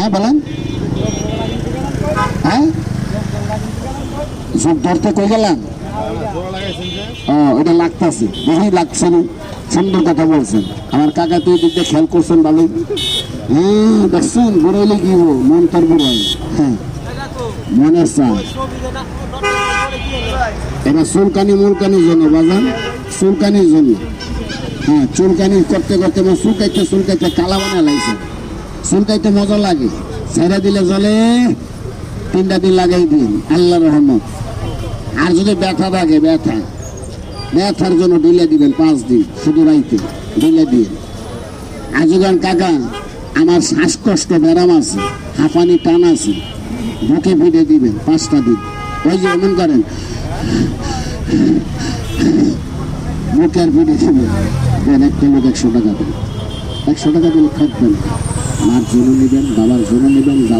হ্যাঁ বলেন। হ্যাঁ? সব ধরতে কই গেলাম লাগতেছে। দেখি, লাগছে সুন্দর কথা বলছেন। আমার কাকা তুই দিক দিয়ে খেয়াল করছেন ভালোই। হ্যাঁ দেখছেন বুড়াইলে কি মন হ্যাঁ। মনের চা এটা চুলকানি মুলকানির জন্য, বাজান। চুলকানির জন্য। হ্যাঁ চুলকানি করতে করতে চুলকাইতে চুলকাইতে কালা বানা লাগছে চুলকাইতে মজা লাগে। ছেড়ে দিলে জলে তিনটা দিন লাগাই দিন। আল্লাহ রহমত। আর যদি ব্যথা থাকে ব্যথা। ব্যথার জন্য ডিলে দিবেন পাঁচ দিন, শুধু রাইতে। ডিলে দিয়ে। আর কাকা, আমার শ্বাসকষ্ট, ব্যারাম আছে, হাঁপানি, টান আছে, বুকে ফিটে দিবেন পাঁচটা দিন। ওই যে এমন করেন বুকের ফিটে দিবেন। একটা লোক একশো টাকা দেন। একশো টাকা দিলে থাকবেন। মার জন্য নেবেন বাবার জন্য নেবেন